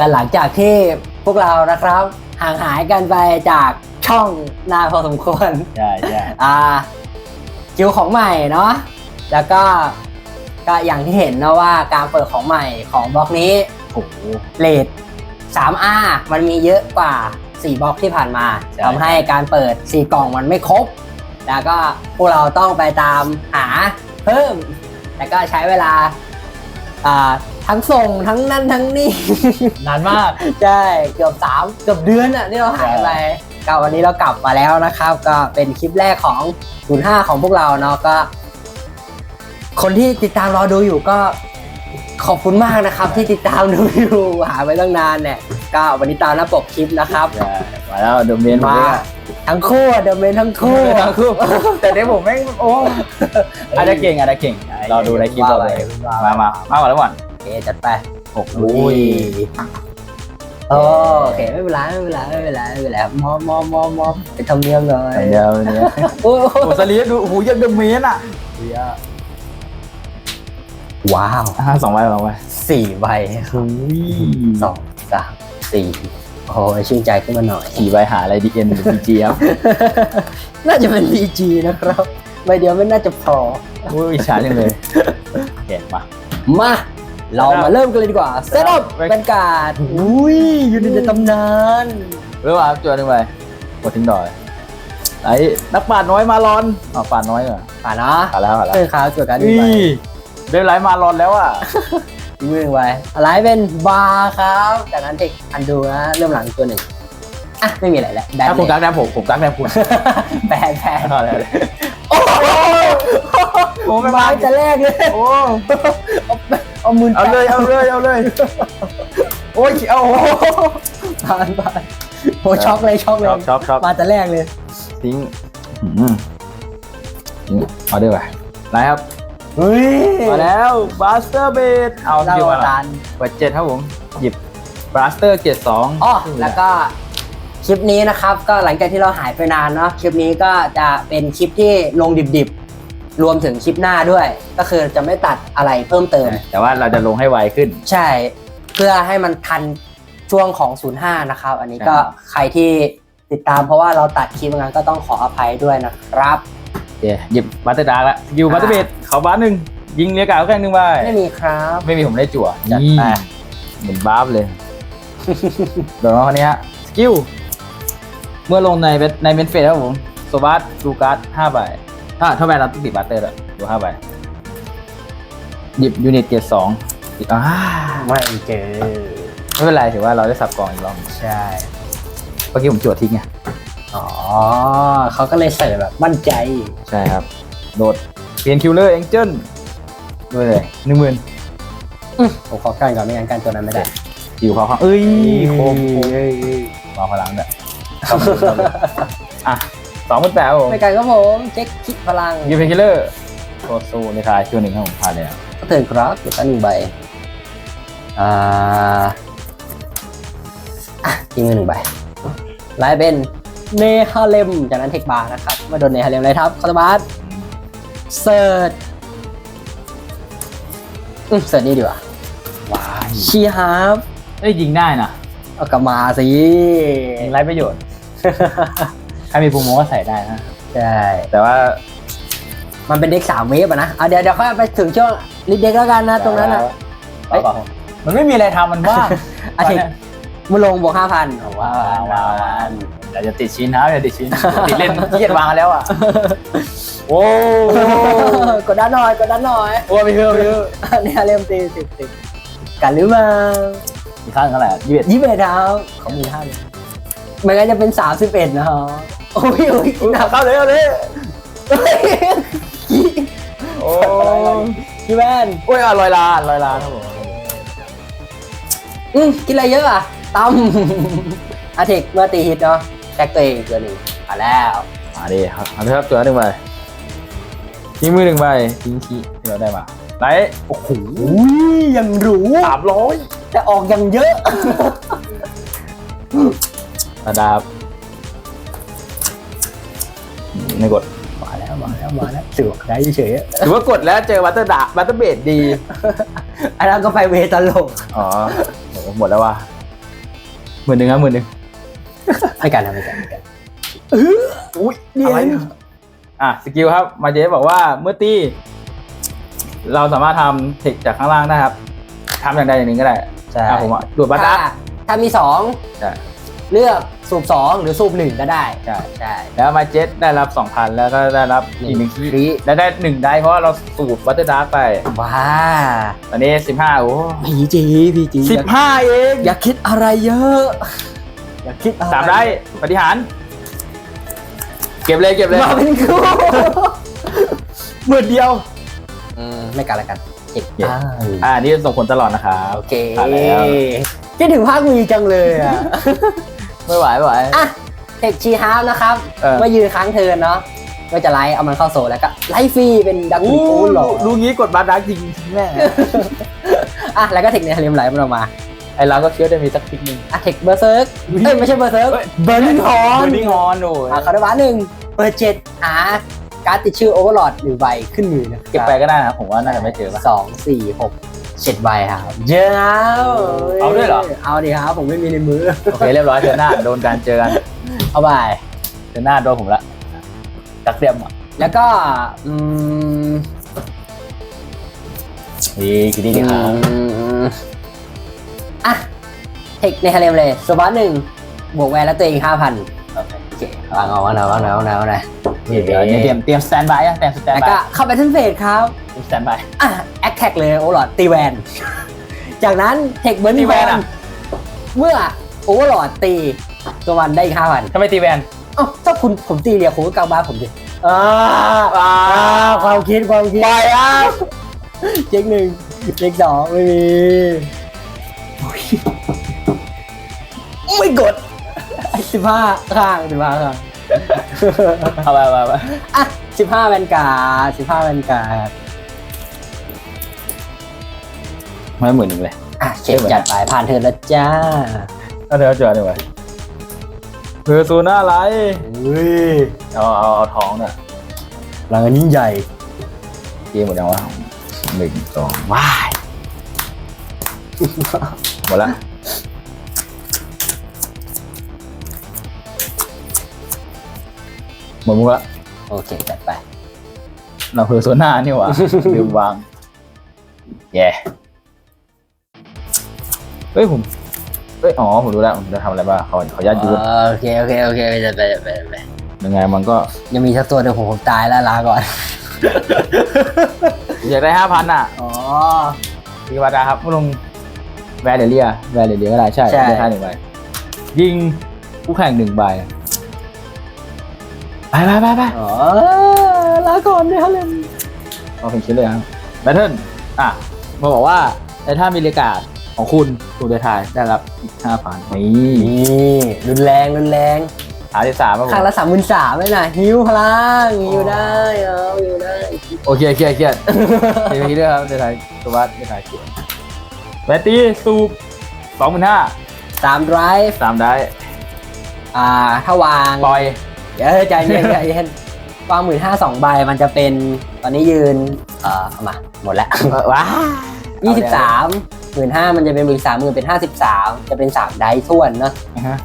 กันหลังจากที่พวกเรานะครับ ห่างหายกันไปจากช่องนานพอสมควร ใช่ใช่อ่าคิวของใหม่เนาะแล้วก็ก็อย่างที่เห็นนะว่าการเปิดของใหม่ของบล็อกนี้โอ้โหเลท 3R มันมีเยอะกว่า 4บล็อกที่ผ่านมาใช่ ทำให้การเปิด 4 กล่องมันไม่ครบ แล้วก็พวกเราต้องไปตามหาเพิ่มแต่ก็ใช้เวลาอ่า ทั้งส่งทั้งนั่นทั้งนี่ นานมาก ใช่เกือบสามเกือบเดือนอะที่เราหายไปก็วันนี้เรากลับมาแล้วนะครับ ก็เป็นคลิปแรกของ05ของพวกเราเนาะก็ คนที่ติดตามรอดูอยู่ก็ขอบคุณมากนะครับ ที่ติดตามดูอยู่หาไปตั้งนานเนี่ยก็วันนี้ตามหน้าปกคลิปนะครับใช่มาแล้วโดเมนมา ทั้งคู่เดอะเมนทั้งคู่ ทั้งคู่แต่เดี๋ยวผมแม่งโอ้อาจจะเก่งอาจจะเก่งเราดูในคลิปเราเลยมามามาก่อนแล้วก่อนโอ เคจัดไปโอ้โหโอเคไม่เป็นไรไม่เป็นไรไม่เป็นไรไม่เป็นไรมอบมอบมอบมอบไปทำเนียมเลยเดี๋ยวเนี่ยโอ้โหโอ้สลีฟดูโอ้โหยังโดเมนอะว้าวอ่าสองใบสองใบสี่ใบอุ้ยสองสามสี่โอ้ยชื่นใจขึ้นมาหน่อยสี่ใบหาอะไรดีเอ็นหรือพีจีครับ น่าจะเป็น PG นะครับใบเดียวไม่น่าจะพออุ้ยอิจฉาจังเลยเห็นปะมา เรามาเริ่มกันเลยดีกว่าเซตอัพไปเป็นการ์ดอุ้ยอยู่ในตำนานเรื่องว่าจวนหนึ่งไปกดทิ้งดอยไอ้นักปราดน้อยมาลอนอ๋อปราดน้อยเหรอผ่านเนาะผ่านแล้วผ่านแล้วเรื่องข่าวเกี่ยวกับการอุ้นี้ไปยเดินไลฟ์มาลอนแล้วอะมือไปอะไรเป็นบาร์ครับจากนั้นเทคอันดูนะเริ่มหลังตัวหนึ่งอะไม่มีอะไรแล้วแบนถ้าคุณเลกัยกนะผมผมกักนะคุณแบนแบนเอาเลยโอ้โหโอ้ไม่บามาร์จะแรกเลยโอ้ เอามือเอาเลยเอาเลยเอาเลย โอ้ยเอาโอ้ผ่านผ่านโหช็อกเลยช็อกเลชอยบชอบชอบมาแต่แรกเลยทิ้งอืมทิ้งเอาด้วยไปไหนครับเฮ้ยมาแล้วบาสเตอร์เบดเอาเราคิวมาหน่อยตันเปิดเจ็ดครับผม หยิบบาสเตอร์เจ็ดสองอ๋อแล้วก็คลิปนี้นะครับ ก็หลังจากที่เราหายไปนานเนาะคลิปนี้ก็จะเป็นคลิปที่ลงดิบๆ รวมถึงคลิปหน้าด้วย ก็คือจะไม่ตัดอะไรเพิ่มเติม แต่ว่าเราจะลงให้ไวขึ้น ใช่ เพื่อให้มันทันช่วงของ 05 นะครับ อันนี้ก็ใช่ใครที่ติดตามเพราะว่าเราตัดคลิปงั้นก็ต้องขออภัยด้วยนะครับเดี๋ยวหยิบบัตเตอร์ดาร์กละอยู่บัตเตอร์เบดเขาบ้านหนึ่งยิงเรียกกาวแค่หนึ่งใบไม่มีครับ ไม่มีผมได้จั่วจัดนี่ไปเหมือนบ้าฟเลยโดนน้องคนนี้ฮะสกิลเมื่อลงในเว็บในเมนเฟสครับผมโซบัสดูการ์ดห้าใบ ถ้าถ้าใบเราต้องติดบัตเตอร์ด้วยดูห้าใบหยิบยูนิตเกียร์สองอีกอ่าไม่เจอไม่เป็นไรถือว่าเราได้สับกล่องอีกรอบใช่ เมื่อกี้ผมจั่วทิ้งไง อ๋อเขาก็เลยใส่แบบมั่นใจใช่ครับ โดดเปลี่ยนคิวเลอร์เอ็งเจิลด้วยเลยหนึ่งหมื่นผมขอกันก่อนไม่งั้นกันตัวนั้นไม่ได้อยู่เขาเขาเอ้ยโคมโคมเอ้ยมาพลังเนี่ยครับผมครับผมอะ สองหมื่นแปดครับผมไม่กันครับผมเช็คคิดพลังยูเพนคิลเลอร์โคซูในคายคิวหนึ่งครับผมพาเลยก็เตือนครับเดี๋ยวกันหนึ่งใบ อ่า อะทิ้งมือหนึ่งใบไลายเป็นเนฮาเลมจากนั้นเทคบาร์นะครับมาโดนเนฮาเลมเลยครับคาร์บาสเซิร์ชอืมเซิร์ชนี่ดีกว่าว้ายชีฮาร์ฟเอ้ยยิงได้นะเอากลับมาสิยิงไรประโยชน์ ถ้ามีภูมิโมก็ใส่ได้นะ ใช่ แต่ว่ามันเป็นเด็กสามเวฟอะนะเอาเดี๋ยวเดี๋ยวค่อยไปถึงช่วงลิดเด็กแล้วกันนะตรงนั้นอะเปล่าเปล่ามันไม่มีอะไรทำมันว่างอาทิตย์มาลงบวกห้าพันว้าว้าววว้าวอย่าจะติดชิ้นนะอย่าติดชิ้นติดเล่นเครียดวางแล้วอะโอ้กดด้านหน่อยกดด้านหน่อยโหไม่เชื่อไม่เชื่อเนี่ยเริ่มตีสิบสิบกันหรือเปล่าอีกข้างเท่าไหร่ยี่สิบยี่สิบเอ็ดครับเขามีห้าเลยมันก็จะเป็นสามสิบเอ็ดนะฮะ โอ้ยโอ้ยกินหนักเข้าเลยเอาเลยโอ้พี่แว่นโอ้ยอร่อยลาอร่อยลาครับผมอืมกินอะไรเยอะอะตั้มอาเทคเมื่อตีฮิตเนาะแจ็คตัวเองอีกตัวหนึ่งอะแล้วมาดิครับเอาเลยครับตัวหนึ่งใบทิ้งมือหนึ่งใบทิ้งขี้ที่เราได้มาไหนโอ้โหอุ้ยยังหรูสามร้อยแต่ออกยังเยอะระดับ ไม่กดมาแล้วมาแล้วมาแล้วสือได้เฉยๆอะถือว่ากดแล้วเจอบัตเตอร์ดาบัตเตอร์เบดดี อันนั้นก็ไปเวตลกอ๋อโหหมดแล้วว่ะหมื่นหนึ่งครับหมื่นหนึ่งไม่กันนะไม่กันไม่กันอุ้ยนี่อะไรเนี่ยอะสกิลครับ มาเจบอกว่าเมื่อตีเราสามารถทำเทคจากข้างล่างได้ครับทำอย่างใดอย่างหนึ่งก็ได้ใช่อะผมอะดูดบัตรถ้าถ้ามีสองใช่ เลือกสูบสองหรือสูบหนึ่งก็ได้ ใช่ ใช่ แล้วมาเจ็ตได้รับ 2,000 แล้วก็ได้รับอีกหนึ่งคคีรีและได้หนึ่งได้เพราะว่าเราสูบบัตเตอร์ดาร์กไป ว้าตอนนี้ 15 โอ้พีจีพีจีสิบห้าเองอย่าคิดอะไรเยอะ อย่าคิดอะไรสามได้ปฏิหาร เก็บเลยเก็บเลยมาเป็นคู่หมื่นเดียวอืมไม่กันละกันเจ็ดเจ็ดอ่าอ่านี่ส่งผลตลอดนะครับโอเคผ่านแล้วคิดถึงภาควีจังเลยอะ ไม่ไหวไม่ไหว อะเทคชีฮาร์ฟนะครับเออเมื่อยืนค้างเทิร์นเนาะก็จะไลฟ์เอามันเข้าโซลแล้วก็ไลฟ์ฟรีเป็นดักโอ้บิโอนหรอรู้งี้กดบัตรดาร์กจริงจริงแม่อะแล้วก็เทคในฮาเลมไหลมันออกมาไอเราก็เคี้ยวได้มีสักทิกหนึงอะเทคเบอร์เซิร์กเอ้ยไม่ใช่เบอร์เซิร์กเอ้ยเบอร์นิงฮอนเบอร์นิ่งออนโอ้ยอะเขาได้บ้านหนึ่งเปิดเจ็ดหาการ์ดติดชื่อโอเวอร์ลอดหนึ่งใบขึ้นมือนะเก็บไปก็ได้นะผมว่าน่าจะไม่เจอปะสองสี่หก เจ็ดใบครับเยอะแล้วเอาด้วยเหรอ เอาดิครับผมไม่มีในมือ โอเคเรียบร้อยเจอหน้าโดนการเจอกันเอาไปเจอหน้าโดนผมละจักเตรียมอะแล้วก็อืมนี่คิดดีครับอืมอะเทคในฮาเลมเลยสวัสดหนึ่งบวกแวนแล้วตัวเองห้าพันโอเคโอเค วางเอาวางเอาวางเอาวางเอาวางเอาเนี่เดี๋ยวเตรียมเตรียมสแตนบายอะเตรียมสแตนแล้วบาก็ยเข้าไปทันเฟสครับเตรียมสแตนบาย อะแอคแท็กเลยโอเวอร์ลอดตีแวน จากนั้นเทคเบิร์นตีแวนอะ เมื่อโอเวอร์ลอดตีตัววันได้อีกห้าพันทำไมตีแวนอ้าวถ้าคุณผมตีเรียคุณก็กางบ้านผมดิอ่าอ่าอ่าความคิดความคิด ไปอะเช็คหนึ่งเช็คสองไม่มีไม่กด สิบห้าข้างสิบห้าข้างเอาไปเอาไปเอาไปอะสิบห้าแวนการ์ดสิบห้าแวนการ์ดไม่หมื่นหนึ่งเลยอะเช็คจัดไปผ่านเทิร์นแล้วจ้าเอาเดี๋ยวเจอดีกว่าเพอร์ซูน่าไรอุ้ยเอาเอาเอาท้องเนี่ยรางวัลยิ่งใหญ่เกมหมดยังวะหนึ่งสองว้ายหมดละ มดมุกละโอเค จัดไป เราเพอร์โซน่านี่หว่า ลืมวาง แย่เฮ้ยผมเฮ้ย อ๋อ ผมรู้แล้ว ผมจะทำอะไรบ้างเขาเขาญาตยูดโอเค โอเค โอเคไปจัดไปจัดไปจัดไปยังไงมันก็ยังมีสักตัวเดี๋ยวผมผมตายแล้วลาก่อน อยากได้ห้าพันอะ อ๋อพี่วาดาครับลงแวร์เดเลียแวร์เดเลียก็ได้ใช่ใช่ได้ค่าหนึ่งใบยิงคู่แข่งหนึ่งใบ ไปไปไปไปอ๋อลาก่อนด้วยฮะเลนเอาเป็นชิ้นเลยครับแบทเทิลอะมาบอกว่าแต่ถ้ามีเลกาดของคุณถูกเดทายได้รับอีกห้าพันนี่นี่รุนแรงรุนแรงหาที่สามครับผครั้งมละสามหมื่นสามเลยนะฮิวพลังฮิวได้เอาฮิวได้โอเคเครียดเครียดเดี๋ยวทีด้วยครับเดทายตัววัดเดทายเกียร์แบตตี้สูบสองหมื่นห้าสามไดรฟ์สามได้อ่าถ้าวางปล่อย เดี๋ยวใจเย็นใจเย็นวางหมื่นห้าสองใบมันจะเป็นตอนนี้ยืน เอ่อเอามาหมดแล้วเออว้ายี่สิบสามหมื่นห้ามันจะเป็นหมื่นสามหมื่นเป็นห้าสิบสามจะเป็นสามไดส์ท่วนเนอะอ่าฮะ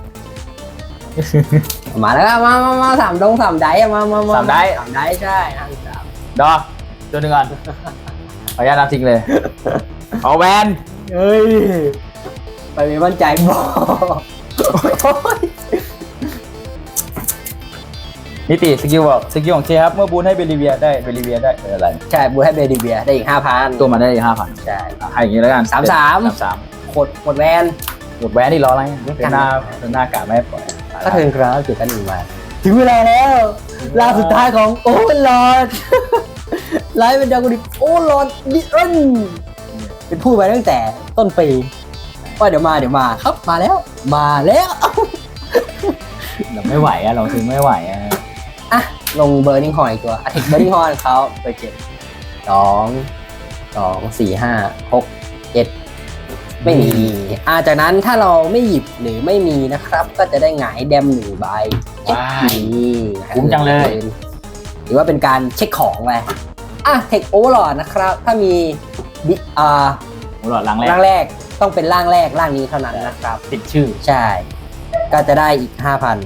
มาแล้วก็มามามาสามดงสามไดส์อะมามามาสามไดส์สามไดส์ใช่ห้าสิบสามดอตัวหนึ่งก่อนขออนุญาตนับทิ้งเลย เอาแวนเฮ้ย ไปไม่มั่นใจบอก นิติสกิลบอกสกิลของเคครับ เมื่อบูนให้เบลิเวียได้เบลิเวียได้เป็นอะไรใช่บูให้เบดิเบียได้อีกห้าพันตัวมาได้ห้าพันใช่ ให้อย่างนี้แล้วกันสามสาม สามสามกดกดแวนหมดแวนนี่รออะไรไม่กันเป็นหน้าเป็นหน้ากาไม่ให้ปล่อยก็เทิร์นกราฟเกี่ยวกันหนึ่งมาถึงเวลาแล้วลาสุดท้ายของโอเวอร์ลอดไลฟ์เป็นดาวกุดิโอเวอร์ลอดดิเอ็นเป็นพูดไปตั้งแต่ต้นปีว่าเดี๋ยวมาเดี๋ยวมาครับมาแล้ว มาแล้ว เราไม่ไหวอะเราถึงไม่ไหวอะ อะ ลงเบอร์นิงฮอนอีกตัวอาทิตย์เบอร์นิงฮอนเขาไปเจ็ดสองสองสี่ห้าหกเจ็ดไม่มีอ่าจากนั้นถ้าเราไม่หยิบหรือไม่มีนะครับ ก็จะได้หงายแดมหนึ่งใบว้ายนี่คุ้มจังเลย หรือว่าเป็นการเช็คของไปอะเทคโอเวอร์ลอดนะครับ ถ้ามีดิอ่าหมดหลอดลังแรกร่างแรกต้องเป็นร่างแรกร่างนี้เท่านั้นนะครับติดชื่อใช่ ก็จะได้อีกห้าพัน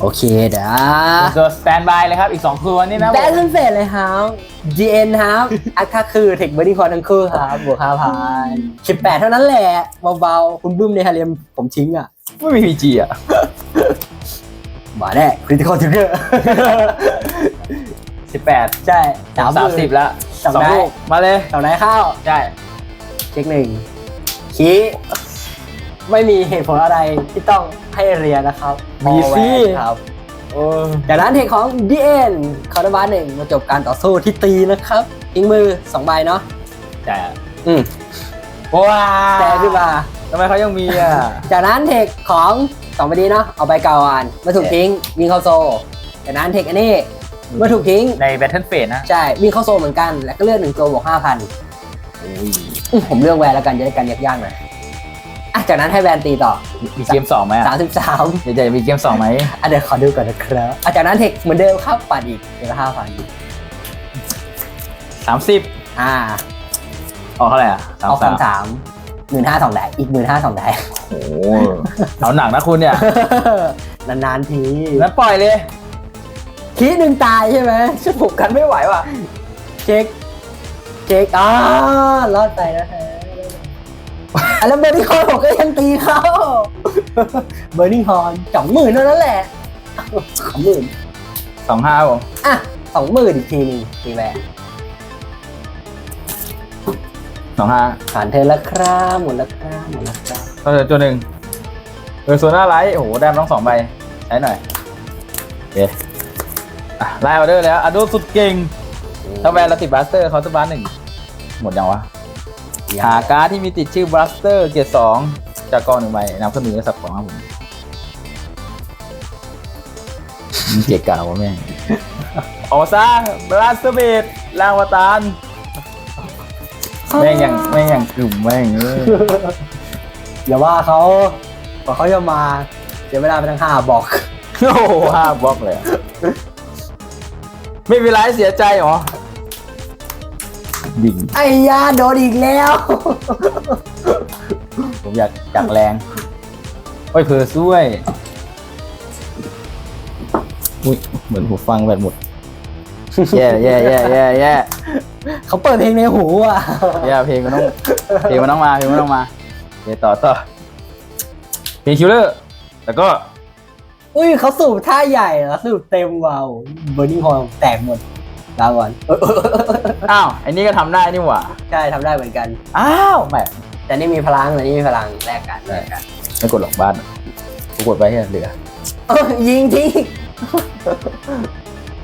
โอเคเดี๋ยวตัวสแตนบายเลยครับอีก2ตัวนี่นะแบนเฟสเลยครับ GN ครับอัคาคือเทคเบอร์ดี้คอร์ทั้งคู่ครับบวกห้าพันสิบแปดเท่านั้นแหละเบาๆ คุณบึ้มในฮาเรียมผมทิ้งอะ ไม่มีพีจีอะมาแน่คริติคอลทิกเกอร์18ใช่สามสิบแล้วจำสองได้ลูกมาเลยเต่าไหนเข้า ใช่ เช็คหนึ่งคี ไม่มีเหตุผลอะไรที่ต้องให้เรียนนะครับมีสิ All White ครับโอ้จากนั้นเทคของ DN คาร์ดบาร์หนึ่งมาจบการต่อสู้ที่ตีนะครับทิ้งมือสองใบเนาะใช่อะอืมว้าแต่ขึ้นมา ทำไมเขายังมีอะ จากนั้นเทคของสองใบนี้เนาะเอาใบเก่าอ่านมาถูกทิ้งวิ่งเข้าโซจากนั้นเทคอันนี้เมื่อถูกทิ้ง ในแบทเทิลเฟสนะใช่วิ่งเข้าโซเหมือนกัน แล้วก็เลือกหนึ่งตัวบวกห้าพันโอ้ย ผมเลือกแวนแล้วกันจะได้กันยากๆหน่อย อะจากนั้นให้แวนตีต่อมีเกมสองไหมอะสามสิบสามเดี๋ยวจะมีเกมสองไหมอะเดี๋ยวขอดูก่อนนะครับอะจากนั้นเทคเหมือนเดิมครับปัดอีกเดือนละห้าพันสามสิบอ่าออกเท่าไหร่อะสามเอาสามคำถามหมื่นห้าสองได้อีกหมื่นห้าสองได้โอ้โหเอาหนักนะคุณเนี่ย นานๆทีงั้นปล่อยเลยคีหนึ่งตายใช่ไหมฉันผมกันไม่ไหวว่ะ เช็ค เช็คอ่ารอดไปนะฮะ อะแล้วเบอร์นิ่งฮอนผมก็ยังตีเข้าเบอร์นิ่งฮอนสองหมื่นเท่านั้นแหละสองหมื่นสองห้าผมอะสองหมื่นอีกทีหนึงตีแหวนสองห้าผ่านเธอแล้วครับหมดแล้วครับหมดแล้วครับก็เหลือตัวหนึ่งเออโซน่าไลท์โอ้โหได้มาต้องสองใบใช้หน่อยโอเคอะไล่ออเดอร์แล้วอะดูสุดเก่งถ้าแวนเราติดบลัสเตอร์เขาจะบลัสหนึ่งหมดยังวะ หาการ์ดที่มีติดชื่อบลัสเตอร์เกียร์สองจากกองหนึ่งใบนำขึ้นมือและสับของครับผมมันเกียร์เก่าวะแม่งออกมาซะบลัสเตอร์เบดล่างวตารแม่งยังแม่งยังกลุ่มแม่งเอ้ยอย่าว่าเขาพอเขาจะมาเสียเวลาไปทั้งห้าบอกโอ้โหห้าบล็อกเลยอะไม่เป็นไรเสียใจเหรอ ดิ่งไอ้ยาโดนอีกแล้ว ผมอยากอยากแรงโอ้ยเพอช่วย อุ้ยเหมือนหูฟังแบบหมด แย่แย่แย่แย่แย่เขาเปิดเพลงในหูอะแย่เพลงมันต้องเพลงมันต้องมาเพลงมันต้องมาโอเคต่อต่อเพลงคิวเลอร์แต่ก็ อุ้ยเขาสูบท่าใหญ่แล้วสูบเต็มวาวเบอร์นิ่งฮอลแตกหมด ลาก่อนเอออ้าวไอ้นี่ก็ทำได้นี่หว่าใช่ทำได้เหมือนกัน อ้าวแหม่แต่นี่มีพลังแต่นี่มีพลังแลกกันแลกกันไม่กดหลอกบ้านกูกดไปให้เหลือเออยิงทิ้ง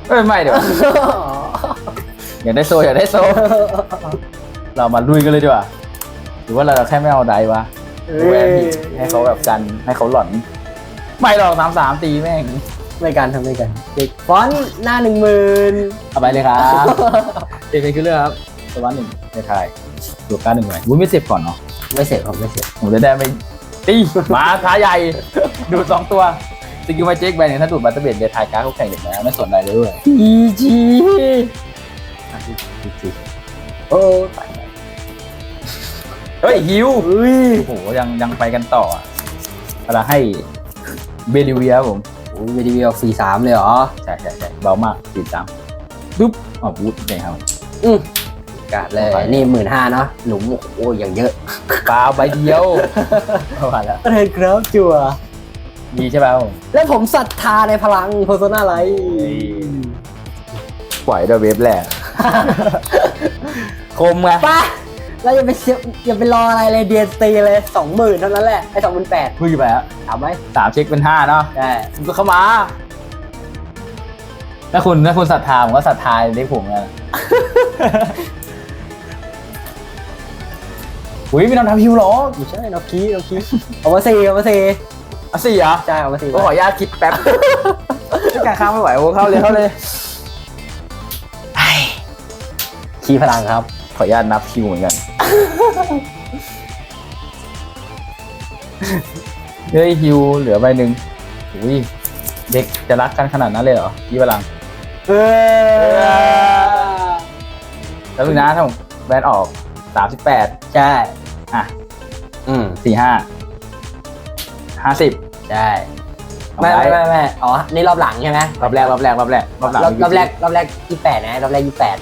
เอ้ยไม่เดี๋ยวอยากได้โซอยากได้โซ เรามาลุยกันเลยดีกว่าหรือว่าเราแค่ไม่เอาไดวะแวนผิดให้เขาแบบกันให้เขาหลอน ไม่หรอกสามสามตีแม่ง ไม่กันทำไม่กันเด็กฟอนต์หน้าหนึ่งหมื่นเอาไปเลยครับ เด็กเป็นคิลเลอร์ครับตัววันหนึ่งในไทยตัวการหนึ่งหน่อยวุ้นไม่เสร็จก่อนเนาะไม่เสร็จผมไม่เสร็จผมจะได้ไม่ตีมาท้าใหญ่ ดูดสองตัวสกิลมาเจ๊กแบนเนี่ยถ้าดูดบัตเตอร์เบดเดทายการ์ดเขาแข่งเด็กแล้วไม่สนอะไรเลยด้วยอีจีโอ้ตายแล้วเฮ้ยฮิวอุ้ยโอ้โหยังยังไปกันต่ออะเวลาให้เบลิเวียครับผม โอ้ยวีดีโอสี่สามเลยเหรอ ใช่ใช่ใช่เบามากสี่สามปุ๊บอ๋อบูทเป็นครับอืมกาดเลย นี่หมื่นห้าเนาะ หลุมโอ้โหอย่างเยอะปลาใบเดียวเอาผ่านแล้วเทิร์นกราฟจัวดีใช่ป่าวและผมศรัทธาในพลังโพโซนาไลท์ปล่อยด้วยเวฟแรกคมไงไป้า เราอย่าไปเสียอย่าไปรออะไรเลยเดียนตีเลยสองหมื่นเท่านั้นแหละไอ้สองหมื่นแปดพูดกี่ไปฮะถามไหมสามเช็คเป็นห้าเนาะได้คุณก็เข้ามา ถ้าคุณถ้าคุณศรัทธาผมก็ศรัทธาเด็กผมนะอุ้ยมีน้ำทำฮิวเหรอไม่ใช่นกกี้นกกี้เอามาสี่เอามาสี่อะสี่เหรอใช่เอามาสี่ก็ขออนุญาตคิดแป๊บไม่การข้ามไม่ไหวโอ้เข้าเลยเข้าเลยคีย์พลังครับ ขออนุญาตนับคิวเหมือนกัน เฮ้ยฮิวเหลือใบหนึ่งอุ้ยเด็กจะรักกันขนาดนั้นเลยเหรอยี่พลังเออแล้วนึงนะถ้าผมแบนออกสามสิบแปดใช่ อะ อืมสี่ห้าห้าสิบใช่ไม่ไม่ไม่ไม่อ๋อ นี่รอบหลังใช่ไหมรอบแรกรอบแรกรอบแรกรอบหลังรอบรอบแรกรอบแรกยี่แปดนะรอบแรกยี่แปด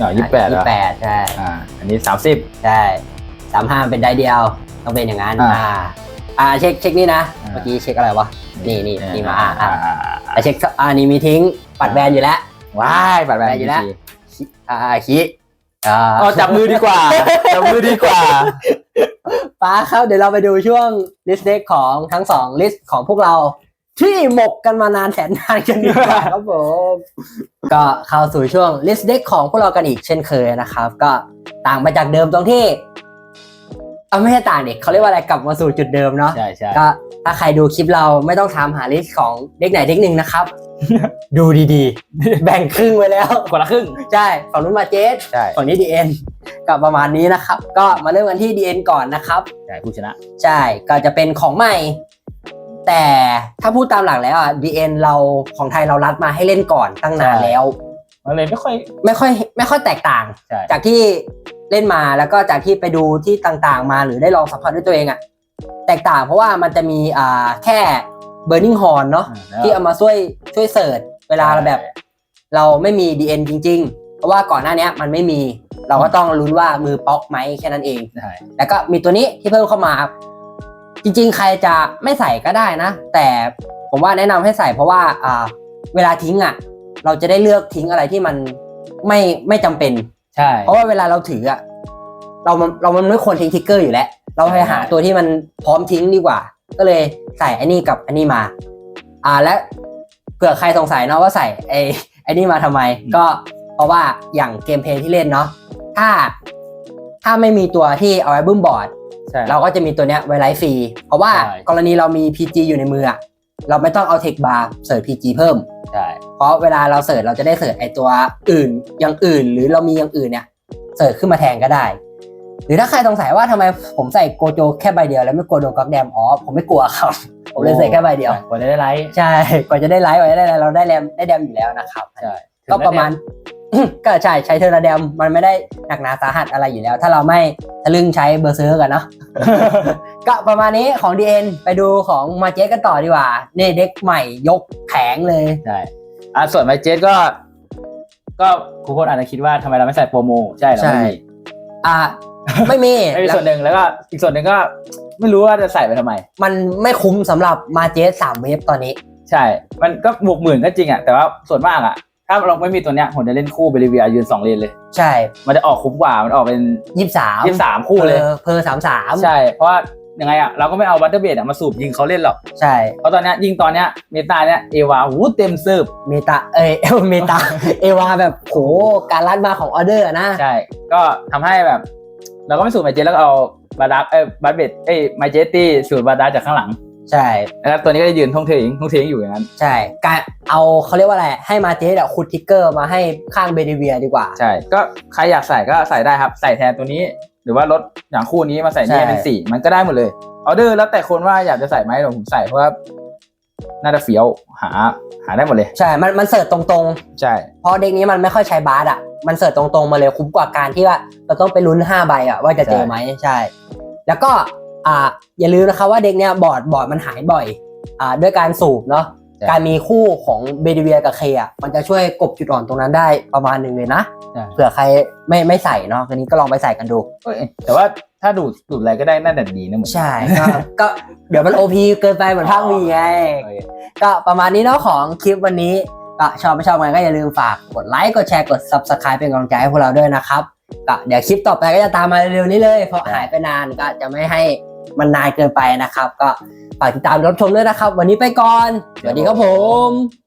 อ๋อยี่สิบแปดเหรยี่อแปดใช่อ่าอันนี้สามสิบใช่สามห้าเป็นได้เดียวต้องเป็นอย่างนั้นอ่า อ่าอ่าเช็คเช็คนี่นะอ่า เมื่อกี้เช็คอะไรวะนี่นี่นี่มาอ่าอ่าอ่าอ่าแต่เช็คอ่านี่มีทิ้งปัดแบนอยู่แล้ว ว้ายบัตรแบนได้อยู่แล้วอ่าคิอ่าอ๋อจับมือดีกว่า จับมือดีกว่า ป้าครับเดี๋ยวเราไปดูช่วงลิสต์เด็กของทั้งสองลิสต์ของพวกเรา ที่หมกกันมานานแสนนานกันดีกว่าครับผมก็เข้าสู่ช่วงลิสต์เด็กของพวกเรากันอีกเช่นเคยนะครับ ก็ต่างไปจากเดิมตรงที่เอาไม่ใช่ต่างเด็กเขาเรียกว่าอะไรกลับมาสู่จุดเดิมเนาะใช่ใช่ก็ถ้าใครดูคลิปเราไม่ต้องถามหาลิสต์ของเด็กไหนเด็กหนึ่งนะครับ ดูดีๆ แบ่งครึ่งไว้แล้วคนละครึ่ง ใช่ฝั่งนู้นมาเจสใช่ฝั่งนี้ดีเอ็นกับประมาณนี้นะครับ ก็มาเริ่มกันที่ดีเอ็นก่อนนะครับ ใช่ผู้ชนะ ใช่ก็จะเป็นของใหม่ แต่ถ้าพูดตามหลักแล้วอะ DN เราของไทยเรารัดมาให้เล่นก่อนตั้งนานใช่แล้ว มันเลยไม่ค่อย ไม่ค่อยไม่ค่อยแตกต่าง ใช่ จากที่เล่นมาแล้วก็จากที่ไปดูที่ต่างๆ มาหรือได้ลองสัมผัสด้วยตัวเองอะแตกต่างเพราะว่ามันจะมีอ่าแค่ Burning Horn เนาะแล้วที่เอามาช่วยช่วยเสิร์ชเวลาเราแบบ เราไม่มี DN จริง ๆ เพราะว่าก่อนหน้าเนี้ยมันไม่มี เราก็ต้องลุ้นว่ามือป๊อกไหมแค่นั้นเอง ใช่แล้วก็มีตัวนี้ที่เพิ่มเข้ามา จริงๆ ใครจะไม่ใส่ก็ได้นะ แต่ผมว่าแนะนำให้ใส่เพราะว่าอ่าเวลาทิ้งอะ เราจะได้เลือกทิ้งอะไรที่มันไม่ไม่จำเป็นใช่เพราะว่าเวลาเราถืออะเรามันเรามันไม่ควรทิ้งทิกเกอร์อยู่แล้วเราไปหาตัวที่มันพร้อมทิ้งดีกว่า ก็เลยใส่อันนี้กับอันนี้มา อ่าและเผื่อใครสงสัยเนาะว่าใส่ไอ้ไอ้นี่มาทำไม ก็เพราะว่าอย่างเกมเพลย์ที่เล่นเนาะถ้าถ้าไม่มีตัวที่เอาไว้บึ้มบอร์ด ใช่เราก็จะมีตัวเนี้ยไว้ไลฟ์ฟรี เพราะว่าใช่ กรณีเรามี PG อยู่ในมืออะเราไม่ต้องเอาเทคบาร์เสิร์ช PG เพิ่ม ใช่ เพราะเวลาเราเสิร์ชเราจะได้เสิร์ชไอตัวอื่นอย่างอื่น หรือเรามีอย่างอื่นเนี่ยเสิร์ชขึ้นมาแทนก็ได้ หรือถ้าใครสงสัยว่าทำไมผมใส่โกโจแค่ใบเดียว แล้วไม่กลัวโดนก๊อกแดมอ๋อผมไม่กลัวครับ ผมเลยใส่แค่ใบเดียว กว่าจะได้ไลฟ์ใช่กว่าจะได้ไลฟ์กว่าจะได้อะไรเราได้แรมได้แดมอยู่แล้วนะครับ ใช่ก็ประมาณ ก็ใช่ใช้เทอร์ราแดมมันไม่ได้หนักหนาสาหัสอะไรอยู่แล้ว ถ้าเราไม่ทะลึ่งใช้เบอร์เซอร์กันเนาะก็ประมาณนี้ของ DN ไปดูของมาเจสกันต่อดีกว่านี่เด็กใหม่ยกแผงเลยใช่อะส่วนไมเจสก็ ก็ครูโค้ดอาจจะคิดว่าทำไมเราไม่ใส่โปรโมใช่เราไม่มีอ่าไม่มีไม่มีแล้วส่วนหนึ่งแล้วก็อีกส่วนหนึ่งก็ไม่รู้ว่าจะใส่ไปทำไม มันไม่คุ้มสำหรับมาเจสสามเวฟตอนนี้ ใช่ มันก็บวกหมื่นก็จริงอะแต่ว่าส่วนมากอะ ถ้าเราไม่มีตัวเนี้ยผมจะเล่นคู่เบลิเวียยืนสองเลนเลย ใช่มันจะออกคุ้มกว่ามันออกเป็นยี่สามยี่สิบสามคู่เลยเพอสามสามใช่ เพราะว่ายังไงอะเราก็ไม่เอาบัตเตอร์เบดอะมาสูบยิงเขาเล่นหรอกใช่เพราะตอนเนี้ยยิงตอนเนี้ยเมตาเนี้ยเอวาหูเต็มเซิร์ฟเมตาเอยเมตาเอวาแบบโหการลัดมาของออเดอร์อะนะใช่ก็ทำให้แบบ เราก็ไม่สูบไมเจสแล้วก็เอาบาดักเอ้ยบัตเบดเอ้ยไมเจสตี้สูบบาดักจากข้างหลัง ใช่ แล้วตัวนี้ก็จะยืนท่องเทงท่องเทงอยู่อย่างนั้น ใช่ การเอาเขาเรียกว่าอะไร ให้มาเจสอะขุดทิกเกอร์มาให้ข้างเบเดเวียดีกว่า ใช่ ก็ใครอยากใส่ก็ใส่ได้ครับ ใส่แทนตัวนี้ หรือว่าลดอย่างคู่นี้มาใส่ใช่นี่เป็นสี่มันก็ได้หมดเลยออเดอร์แล้วแต่คนว่าอยากจะใส่ไหมเดี๋ยวผมใส่เพราะว่าน่าจะเฟี้ยวหาหาได้หมดเลย ใช่ มันมันเสิร์ชตรงใช่ๆเพราะเด็กนี้มันไม่ค่อยใช้บาสอะมันเสิร์ชตรงๆมาเลยคุ้มกว่าการที่ว่าเราต้องไปลุ้น5ใบอะว่าจะเจอไหมใช่ แล้วก็ อ่าอย่าลืมนะคะว่าเด็กเนี้ยบอร์ดบอร์ดมันหายบ่อยอ่าด้วยการสูบเนาะใช่ การมีคู่ของเบเดเวียกับเคอะมันจะช่วยกลบจุดอ่อนตรงนั้นได้ประมาณหนึ่งเลยนะ ใช่เผื่อใครไม่ไม่ใส่เนาะทีนี้ก็ลองไปใส่กันดู เอ้ยแต่ว่าถ้าดูดดูดอะไรก็ได้น่าจะดีนะเหมือนใช่ก็ก็เดี๋ยวมันโอพีเกินไปเหมือนภาควีไง โอเค ก็ประมาณนี้เนาะของคลิปวันนี้ก็ชอบไม่ชอบกันก็อย่าลืมฝากกดไลค์กดแชร์กด subscribe เป็นกำลังใจให้พวกเราด้วยนะครับก็เดี๋ยวคลิปต่อไปก็จะตามมาเร็วๆนี้เลย เพราะหายไปนานก็จะไม่ให้ มันนานเกินไปนะครับ ก็ฝากติดตามรับชมด้วยนะครับ วันนี้ไปก่อน สวัสดีครับผม